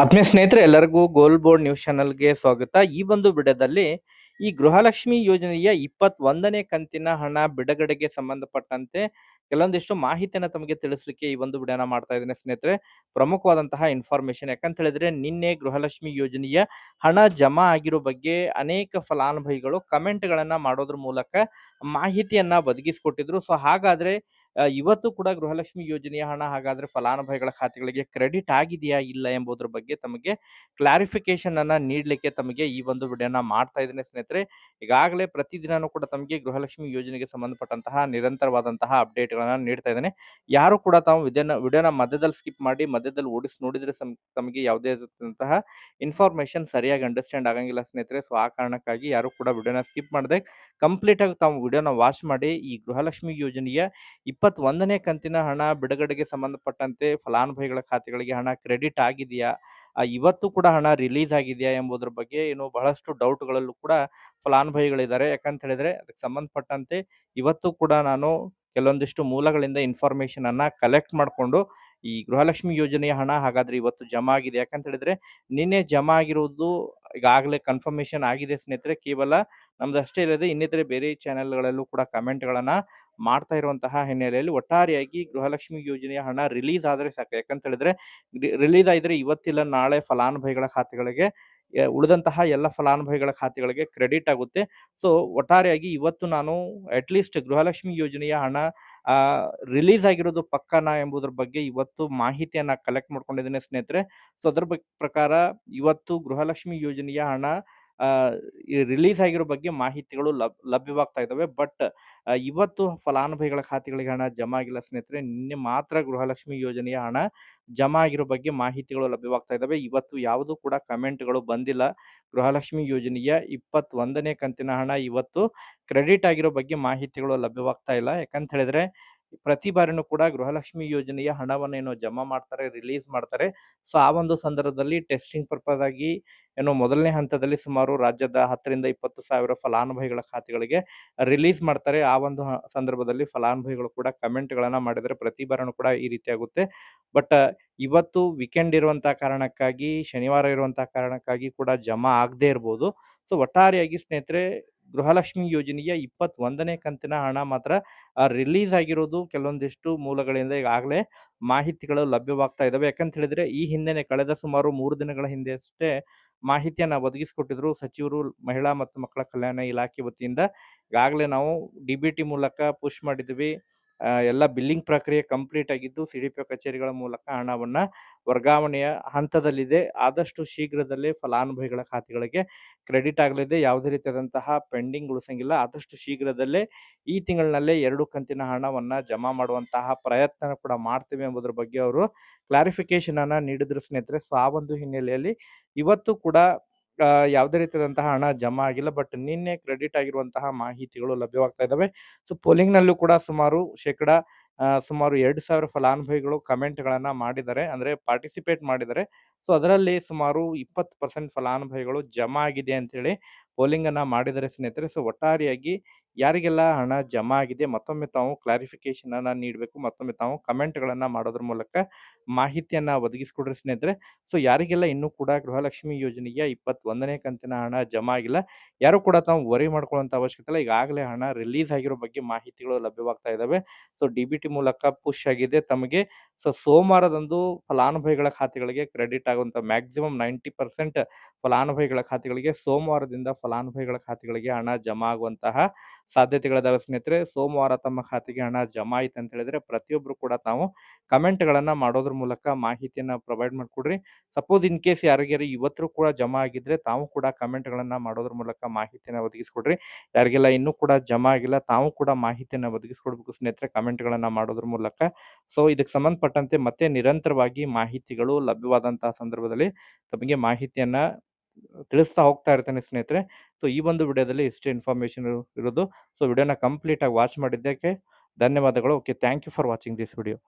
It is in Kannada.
ಆತ್ಮೀಯ ಸ್ನೇಹಿತರೆ, ಎಲ್ಲರಿಗೂ ಗೋಲ್ ಬೋರ್ಡ್ ನ್ಯೂಸ್ ಚಾನಲ್ಗೆ ಸ್ವಾಗತ. ಈ ಒಂದು ಬಿಡದಲ್ಲಿ ಈ ಗೃಹಲಕ್ಷ್ಮಿ ಯೋಜನೆಯ ಇಪ್ಪತ್ತೊಂದನೇ ಕಂತಿನ ಹಣ ಬಿಡುಗಡೆಗೆ ಸಂಬಂಧಪಟ್ಟಂತೆ ಕೆಲವೊಂದಿಷ್ಟು ಮಾಹಿತಿಯನ್ನು ತಮಗೆ ತಿಳಿಸ್ಲಿಕ್ಕೆ ಈ ಒಂದು ವಿಡಿಯೋನ ಮಾಡ್ತಾ ಇದ್ದೇನೆ ಸ್ನೇಹಿತರೆ. ಪ್ರಮುಖವಾದಂತಹ ಇನ್ಫಾರ್ಮೇಶನ್ ಯಾಕಂತ ಹೇಳಿದ್ರೆ ನಿನ್ನೆ ಗೃಹಲಕ್ಷ್ಮಿ ಯೋಜನೆಯ ಹಣ ಜಮಾ ಆಗಿರೋ ಬಗ್ಗೆ ಅನೇಕ ಫಲಾನುಭವಿಗಳು ಕಮೆಂಟ್ಗಳನ್ನು ಮಾಡೋದ್ರ ಮೂಲಕ ಮಾಹಿತಿಯನ್ನ ಒದಗಿಸಿಕೊಟ್ಟಿದ್ರು. ಸೊ ಹಾಗಾದ್ರೆ ಇವತ್ತು ಕೂಡ ಗೃಹಲಕ್ಷ್ಮಿ ಯೋಜನೆಯ ಹಣ ಹಾಗಾದ್ರೆ ಫಲಾನುಭವಿಗಳ ಖಾತೆಗಳಿಗೆ ಕ್ರೆಡಿಟ್ ಆಗಿದೆಯಾ ಇಲ್ಲ ಎಂಬುದರ ಬಗ್ಗೆ ತಮಗೆ ಕ್ಲಾರಿಫಿಕೇಶನ್ ಅನ್ನ ನೀಡಲಿಕ್ಕೆ ತಮಗೆ ಈ ಒಂದು ವಿಡಿಯೋನ ಮಾಡ್ತಾ ಇದ್ದೇನೆ ಸ್ನೇಹಿತರೆ. ಈಗಾಗಲೇ ಪ್ರತಿದಿನನೂ ಕೂಡ ತಮಗೆ ಗೃಹಲಕ್ಷ್ಮಿ ಯೋಜನೆಗೆ ಸಂಬಂಧಪಟ್ಟಂತಹ ನಿರಂತರವಾದಂತಹ ಅಪ್ಡೇಟ್ ಗಳನ್ನ ನೀಡ್ತಾ ಇದ್ದೇನೆ. ಯಾರು ಕೂಡ ತಾವು ವಿಡಿಯೋನ ವಿಡಿಯೋನ ಮಧ್ಯದಲ್ಲಿ ಸ್ಕಿಪ್ ಮಾಡಿ ಮಧ್ಯದಲ್ಲಿ ಓಡಿಸಿ ನೋಡಿದ್ರೆ ತಮಗೆ ಯಾವುದೇ ಆದಂತಹ ಇನ್ಫಾರ್ಮೇಶನ್ ಸರಿಯಾಗಿ ಅಂಡರ್ಸ್ಟ್ಯಾಂಡ್ ಆಗಂಗಿಲ್ಲ ಸ್ನೇಹಿತರೆ. ಸೊ ಆ ಕಾರಣಕ್ಕಾಗಿ ಯಾರು ಕೂಡ ವಿಡಿಯೋನ ಸ್ಕಿಪ್ ಮಾಡದೆ ಕಂಪ್ಲೀಟ್ ಆಗಿ ತಾವು ವಿಡಿಯೋನ ವಾಚ್ ಮಾಡಿ ಈ ಗೃಹಲಕ್ಷ್ಮಿ ಯೋಜನೆಯ ಇಪ್ಪತ್ತೊಂದನೇ ಕಂತಿನ ಹಣ ಬಿಡುಗಡೆಗೆ ಸಂಬಂಧಪಟ್ಟಂತೆ ಫಲಾನುಭವಿಗಳ ಖಾತೆಗಳಿಗೆ ಹಣ ಕ್ರೆಡಿಟ್ ಆಗಿದೆಯಾ? ಇವತ್ತು ಕೂಡ ಹಣ ರಿಲೀಸ್ ಆಗಿದೆಯಾ ಎಂಬುದರ ಬಗ್ಗೆ ಏನು ಬಹಳಷ್ಟು ಡೌಟ್ಗಳಲ್ಲೂ ಕೂಡ ಫಲಾನುಭವಿಗಳಿದ್ದಾರೆ. ಯಾಕಂತ ಹೇಳಿದ್ರೆ ಅದಕ್ಕೆ ಸಂಬಂಧಪಟ್ಟಂತೆ ಇವತ್ತು ಕೂಡ ನಾನು ಕೆಲವೊಂದಿಷ್ಟು ಮೂಲಗಳಿಂದ ಇನ್ಫಾರ್ಮೇಶನ್ ಅನ್ನ ಕಲೆಕ್ಟ್ ಮಾಡಿಕೊಂಡು ಈ ಗೃಹಲಕ್ಷ್ಮಿ ಯೋಜನೆಯ ಹಣ ಹಾಗಾದ್ರೆ ಇವತ್ತು ಜಮಾ ಆಗಿದೆ ಯಾಕಂತ ಹೇಳಿದ್ರೆ, ನಿನ್ನೆ ಜಮಾ ಆಗಿರೋದು ಈಗಾಗಲೇ ಕನ್ಫರ್ಮೇಶನ್ ಆಗಿದೆ ಸ್ನೇಹಿತರೆ. ಕೇವಲ ನಮ್ದು ಅಷ್ಟೇ ಇಲ್ಲದೆ ಇನ್ನಿತರೆ ಬೇರೆ ಚಾನೆಲ್ಗಳಲ್ಲೂ ಕೂಡ ಕಮೆಂಟ್ಗಳನ್ನು ಮಾಡ್ತಾ ಇರುವಂತಹ ಹಿನ್ನೆಲೆಯಲ್ಲಿ ಒಟ್ಟಾರೆಯಾಗಿ ಗೃಹಲಕ್ಷ್ಮಿ ಯೋಜನೆಯ ಹಣ ರಿಲೀಸ್ ಆದರೆ ಸಾಕು. ಯಾಕಂತ ಹೇಳಿದ್ರೆ ರಿಲೀಸ್ ಆಗಿದ್ರೆ ಇವತ್ತಿಲ್ಲ, ನಾಳೆ ಫಲಾನುಭವಿಗಳ ಖಾತೆಗಳಿಗೆ ಉಳಿದಂತಹ ಎಲ್ಲ ಫಲಾನುಭವಿಗಳ ಖಾತೆಗಳಿಗೆ ಕ್ರೆಡಿಟ್ ಆಗುತ್ತೆ. ಸೊ, ಒಟ್ಟಾರೆಯಾಗಿ ಇವತ್ತು ನಾನು ಅಟ್ಲೀಸ್ಟ್ ಗೃಹಲಕ್ಷ್ಮಿ ಯೋಜನೆಯ ಹಣ ರಿಲೀಸ್ ಆಗಿರೋದು ಪಕ್ಕನಾ ಎಂಬುದರ ಬಗ್ಗೆ ಇವತ್ತು ಮಾಹಿತಿಯನ್ನ ಕಲೆಕ್ಟ್ ಮಾಡ್ಕೊಂಡಿದ್ದೇನೆ ಸ್ನೇಹಿತರೆ. ಸೊ, ಅದ್ರ ಪ್ರಕಾರ ಇವತ್ತು ಗೃಹಲಕ್ಷ್ಮಿ ಯೋಜನೆಯ ಹಣ ರಿಲೀಸ್ ಆಗಿರೋ ಬಗ್ಗೆ ಮಾಹಿತಿಗಳು ಲಭ್, ಲಭ್ಯವಾಗ್ತಾ ಇದ್ದಾವೆ. ಬಟ್ ಇವತ್ತು ಫಲಾನುಭವಿಗಳ ಖಾತೆಗಳಿಗೆ ಹಣ ಜಮಾ ಆಗಿಲ್ಲ ಸ್ನೇಹಿತರೆ, ನಿನ್ನೆ ಮಾತ್ರ ಗೃಹಲಕ್ಷ್ಮಿ ಯೋಜನೆಯ ಹಣ ಜಮಾ ಆಗಿರೋ ಬಗ್ಗೆ ಮಾಹಿತಿಗಳು ಲಭ್ಯವಾಗ್ತಾ ಇದ್ದಾವೆ. ಇವತ್ತು ಯಾವುದೂ ಕೂಡ ಕಮೆಂಟ್ಗಳು ಬಂದಿಲ್ಲ. ಗೃಹಲಕ್ಷ್ಮಿ ಯೋಜನೆಯ ಇಪ್ಪತ್ತೊಂದನೇ ಕಂತಿನ ಹಣ ಇವತ್ತು ಕ್ರೆಡಿಟ್ ಆಗಿರೋ ಬಗ್ಗೆ ಮಾಹಿತಿಗಳು ಲಭ್ಯವಾಗ್ತಾ ಇಲ್ಲ. ಯಾಕಂತ ಹೇಳಿದ್ರೆ ಪ್ರತಿ ಬಾರಿನೂ ಕೂಡ ಗೃಹಲಕ್ಷ್ಮಿ ಯೋಜನೆಯ ಹಣವನ್ನು ಏನೋ ಜಮಾ ಮಾಡ್ತಾರೆ, ರಿಲೀಸ್ ಮಾಡ್ತಾರೆ. ಸೊ, ಆ ಒಂದು ಸಂದರ್ಭದಲ್ಲಿ ಟೆಸ್ಟಿಂಗ್ ಪರ್ಪಸ್ ಆಗಿ ಏನೋ ಮೊದಲನೇ ಹಂತದಲ್ಲಿ ಸುಮಾರು ರಾಜ್ಯದ ಹತ್ತರಿಂದ ಇಪ್ಪತ್ತು ಸಾವಿರ ಫಲಾನುಭವಿಗಳ ಖಾತೆಗಳಿಗೆ ರಿಲೀಸ್ ಮಾಡ್ತಾರೆ. ಆ ಒಂದು ಸಂದರ್ಭದಲ್ಲಿ ಫಲಾನುಭವಿಗಳು ಕೂಡ ಕಮೆಂಟ್ಗಳನ್ನು ಮಾಡಿದರೆ ಪ್ರತಿ ಬಾರಿನೂ ಕೂಡ ಈ ರೀತಿ ಆಗುತ್ತೆ. ಬಟ್, ಇವತ್ತು ವೀಕೆಂಡ್ ಇರುವಂತಹ ಕಾರಣಕ್ಕಾಗಿ, ಶನಿವಾರ ಇರುವಂತಹ ಕಾರಣಕ್ಕಾಗಿ ಕೂಡ ಜಮಾ ಆಗದೆ ಇರ್ಬೋದು. ಸೊ, ಒಟ್ಟಾರೆಯಾಗಿ ಸ್ನೇಹಿತರೆ ಗೃಹಲಕ್ಷ್ಮಿ ಯೋಜನೆಯ ಇಪ್ಪತ್ತೊಂದನೇ ಕಂತಿನ ಹಣ ಮಾತ್ರ ರಿಲೀಸ್ ಆಗಿರೋದು ಕೆಲವೊಂದಿಷ್ಟು ಮೂಲಗಳಿಂದ ಈಗಾಗಲೇ ಮಾಹಿತಿಗಳು ಲಭ್ಯವಾಗ್ತಾ ಇದ್ದಾವೆ ಯಾಕಂತ ಹೇಳಿದ್ರೆ, ಈ ಹಿಂದೆನೆ ಕಳೆದ ಸುಮಾರು ಮೂರು ದಿನಗಳ ಹಿಂದೆ ಅಷ್ಟೇ ಮಾಹಿತಿಯನ್ನು ಒದಗಿಸಿಕೊಟ್ಟಿದ್ರು ಸಚಿವರು, ಮಹಿಳಾ ಮತ್ತು ಮಕ್ಕಳ ಕಲ್ಯಾಣ ಇಲಾಖೆ ವತಿಯಿಂದ. ಈಗಾಗಲೇ ನಾವು ಡಿ ಬಿ ಟಿ ಮೂಲಕ ಪುಷ್ ಮಾಡಿದ್ವಿ ಎಲ್ಲ ಬಿಲ್ಲಿಂಗ್ ಪ್ರಕ್ರಿಯೆ ಕಂಪ್ಲೀಟ್ ಆಗಿದ್ದು ಸಿ ಡಿ ಪಿ ಕಚೇರಿಗಳ ಮೂಲಕ ಹಣವನ್ನ ವರ್ಗಾವಣೆಯ ಹಂತದಲ್ಲಿದೆ. ಆದಷ್ಟು ಶೀಘ್ರದಲ್ಲೇ ಫಲಾನುಭವಿಗಳ ಖಾತೆಗಳಿಗೆ ಕ್ರೆಡಿಟ್ ಆಗಲಿದೆ. ಯಾವುದೇ ರೀತಿಯಾದಂತಹ ಪೆಂಡಿಂಗ್ ಉಳಿಸಂಗಿಲ್ಲ. ಆದಷ್ಟು ಶೀಘ್ರದಲ್ಲೇ ಈ ತಿಂಗಳಿನಲ್ಲೇ ಎರಡು ಕಂತಿನ ಹಣವನ್ನ ಜಮಾ ಮಾಡುವಂತಹ ಪ್ರಯತ್ನ ಕೂಡ ಮಾಡ್ತೇವೆ ಎಂಬುದರ ಬಗ್ಗೆ ಅವರು ಕ್ಲಾರಿಫಿಕೇಶನ್ ಅನ್ನ ನೀಡಿದ್ರು ಸ್ನೇಹಿತರೆ. ಸೊ ಆ ಒಂದು ಹಿನ್ನೆಲೆಯಲ್ಲಿ ಇವತ್ತು ಕೂಡ ಯಾವುದೇ ರೀತಿಯಾದಂತಹ ಹಣ ಜಮಾ ಆಗಿಲ್ಲ. ಬಟ್ ನಿನ್ನೆ ಕ್ರೆಡಿಟ್ ಆಗಿರುವಂತಹ ಮಾಹಿತಿಗಳು ಲಭ್ಯವಾಗ್ತಾ ಇದ್ದಾವೆ ಸೊ, ಪೋಲಿಂಗ್ನಲ್ಲೂ ಕೂಡ ಸುಮಾರು ಶೇಕಡ ಸುಮಾರು ಎರಡು ಸಾವಿರ ಫಲಾನುಭವಿಗಳು ಕಮೆಂಟ್ಗಳನ್ನು ಮಾಡಿದ್ದಾರೆ. ಅಂದ್ರೆ ಪಾರ್ಟಿಸಿಪೇಟ್ ಮಾಡಿದ್ದಾರೆ. ಸೊ, ಅದರಲ್ಲಿ ಸುಮಾರು ಇಪ್ಪತ್ತು ಪರ್ಸೆಂಟ್ ಫಲಾನುಭವಿಗಳು ಜಮಾ ಆಗಿದೆ ಅಂತೇಳಿ ಪೋಲಿಂಗನ್ನು ಮಾಡಿದರೆ ಸ್ನೇಹಿತರೆ. ಸೊ, ಒಟ್ಟಾರೆಯಾಗಿ ಯಾರಿಗೆಲ್ಲ ಹಣ ಜಮಾ ಆಗಿದೆ, ಮತ್ತೊಮ್ಮೆ ತಾವು ಕ್ಲಾರಿಫಿಕೇಶನ್ ಅನ್ನ ನೀಡಬೇಕು, ಮತ್ತೊಮ್ಮೆ ತಾವು ಕಮೆಂಟ್ಗಳನ್ನ ಮಾಡೋದ್ರ ಮೂಲಕ ಮಾಹಿತಿಯನ್ನ ಒದಗಿಸ್ಕೊಡ್ರಿ ಸ್ನೇಹಿತರೆ. ಸೊ ಯಾರಿಗೆಲ್ಲ ಇನ್ನೂ ಕೂಡ ಗೃಹಲಕ್ಷ್ಮಿ ಯೋಜನೆಯ ಇಪ್ಪತ್ತೊಂದನೇ ಕಂತಿನ ಹಣ ಜಮಾ ಆಗಿಲ್ಲ, ಯಾರು ಕೂಡ ತಾವು ವರಿ ಮಾಡ್ಕೊಳ್ಳುವಂತ ಅವಶ್ಯಕತೆ ಇಲ್ಲ. ಈಗಾಗಲೇ ಹಣ ರಿಲೀಸ್ ಆಗಿರೋ ಬಗ್ಗೆ ಮಾಹಿತಿಗಳು ಲಭ್ಯವಾಗ್ತಾ ಇದ್ದಾವೆ ಸೊ ಡಿ ಬಿ ಟಿ ಮೂಲಕ ಪುಷ್ ಆಗಿದೆ ತಮಗೆ. ಸೊ ಸೋಮವಾರದಂದು ಫಲಾನುಭವಿಗಳ ಖಾತೆಗಳಿಗೆ ಕ್ರೆಡಿಟ್ ಆಗುವಂತ ಮ್ಯಾಕ್ಸಿಮಮ್ ನೈಂಟಿ ಪರ್ಸೆಂಟ್ ಫಲಾನುಭವಿಗಳ ಖಾತೆಗಳಿಗೆ ಸೋಮವಾರದಿಂದ ಫಲಾನುಭವಿಗಳ ಖಾತೆಗಳಿಗೆ ಹಣ ಜಮಾ ಆಗುವಂತಹ ಸಾಧ್ಯತೆಗಳಿದಾವೆ ಸ್ನೇಹಿತರೆ, ಸೋಮವಾರ ತಮ್ಮ ಖಾತೆಗೆ ಹಣ ಜಮಾ ಆಯ್ತು ಅಂತ ಹೇಳಿದ್ರೆ ಪ್ರತಿಯೊಬ್ಬರು ಕೂಡ ತಾವು ಕಮೆಂಟ್ಗಳನ್ನು ಮಾಡೋದ್ರ ಮೂಲಕ ಮಾಹಿತಿಯನ್ನ ಪ್ರೊವೈಡ್ ಮಾಡಿಕೊಡ್ರಿ. ಸಪೋಸ್ ಇನ್ ಕೇಸ್ ಯಾರಿಗಾರು ಇವತ್ತು ಕೂಡ ಜಮಾ ಆಗಿದ್ರೆ ತಾವು ಕೂಡ ಕಮೆಂಟ್ಗಳನ್ನು ಮಾಡೋದ್ರ ಮೂಲಕ ಮಾಹಿತಿಯನ್ನ ಒದಗಿಸ್ಕೊಡ್ರಿ. ಯಾರಿಗೆಲ್ಲ ಇನ್ನೂ ಕೂಡ ಜಮಾ ಆಗಿಲ್ಲ ತಾವು ಕೂಡ ಮಾಹಿತಿಯನ್ನ ಒದಗಿಸ್ಕೊಡ್ಬೇಕು ಸ್ನೇಹಿತರೆ ಕಮೆಂಟ್ಗಳನ್ನು ಮಾಡೋದ್ರ ಮೂಲಕ. ಸೊ ಇದಕ್ಕೆ ಸಂಬಂಧಪಟ್ಟಂತೆ ಮತ್ತೆ ನಿರಂತರವಾಗಿ ಮಾಹಿತಿಗಳು ಲಭ್ಯವಾದಂತಹ ಸಂದರ್ಭದಲ್ಲಿ ತಮಗೆ ಮಾಹಿತಿಯನ್ನ ತಿಳಿಸ್ತಾ ಹೋಗ್ತಾ ಇರ್ತೇನೆ ಸ್ನೇಹಿತರೆ. ಸೊ ಈ ಒಂದು ವಿಡಿಯೋದಲ್ಲಿ ಇಷ್ಟೇ ಇನ್ಫಾರ್ಮೇಶನ್ ಇರೋದು. ಸೊ ವಿಡಿಯೋನ ಕಂಪ್ಲೀಟ್ ಆಗಿ ವಾಚ್ ಮಾಡಿದ್ದಕ್ಕೆ ಧನ್ಯವಾದಗಳು. Okay thank you for watching this video